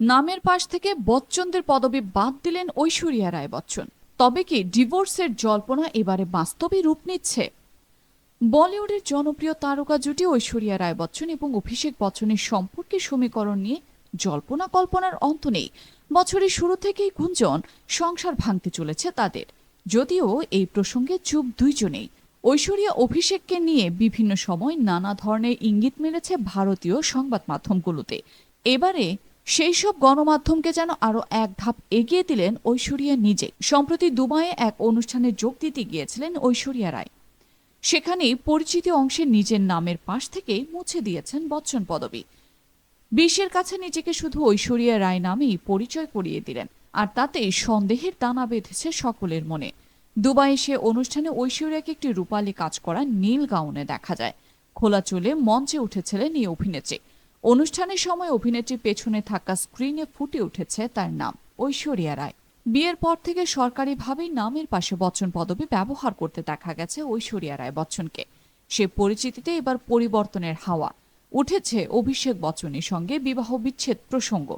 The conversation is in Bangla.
নামের পাশ থেকে বচ্চনদের পদবি বাদ দিলেন ঐশ্বরিয়া রায় বচ্চন তবে কি ডিভোর্সের জল্পনা এবারে বাস্তবে রূপ নিচ্ছে? বলিউডের জনপ্রিয় তারকা জুটি ঐশ্বরিয়া রায় বচ্চন এবং অভিষেক বচ্চনের সম্পর্কে সমীকরণ নিয়ে জল্পনা কল্পনার অন্ত নেই। বছরের শুরু থেকেই গুঞ্জন, সংসার ভাঙতে চলেছে তাদের। যদিও এই প্রসঙ্গে চুপ দুইজনেই। ঐশ্বরিয়া অভিষেককে নিয়ে বিভিন্ন সময় নানা ধরনের ইঙ্গিত মেরেছে ভারতীয় সংবাদ মাধ্যমগুলোতে। এবারে সেই সব গণমাধ্যমকে যেন আরও এক ধাপ এগিয়ে দিলেন ঐশ্বরিয়া নিজে। সম্প্রতি দুবাইয়ে এক অনুষ্ঠানে যোগ দিতে গিয়েছিলেন ঐশ্বরিয়া রায়। সেখানেই পরিচিতি অংশে নিজের নামের পাশ থেকে মুছে দিয়েছেন বচ্চন পদবী। বিশ্বের কাছে নিজেকে শুধু ঐশ্বরিয়া রায় নামেই পরিচয় করিয়ে দিলেন, আর তাতে সন্দেহের দানা বেঁধেছে সকলের মনে। দুবাই সে অনুষ্ঠানে ঐশ্বরিয়াকে একটি রূপালী কাজ করা নীল গাউনে দেখা যায়। খোলা চুলে মঞ্চে উঠেছিলেন এই অভিনেত্রী। অনুষ্ঠানের সময় অভিনেত্রীর পেছনে থাকা স্ক্রিনে ফুটে উঠেছে তার নাম, ঐশ্বরিয়া রায়। বিয়ের পর থেকে সরকারিভাবেই নামের পাশে বচ্চন পদবি ব্যবহার করতে দেখা গেছে ঐশ্বরিয়া রায় বচ্চনকে। সে পরিচিতিতে এবার পরিবর্তনের হাওয়া। উঠেছে অভিষেক বচ্চনের সঙ্গে বিবাহ বিচ্ছেদ প্রসঙ্গ।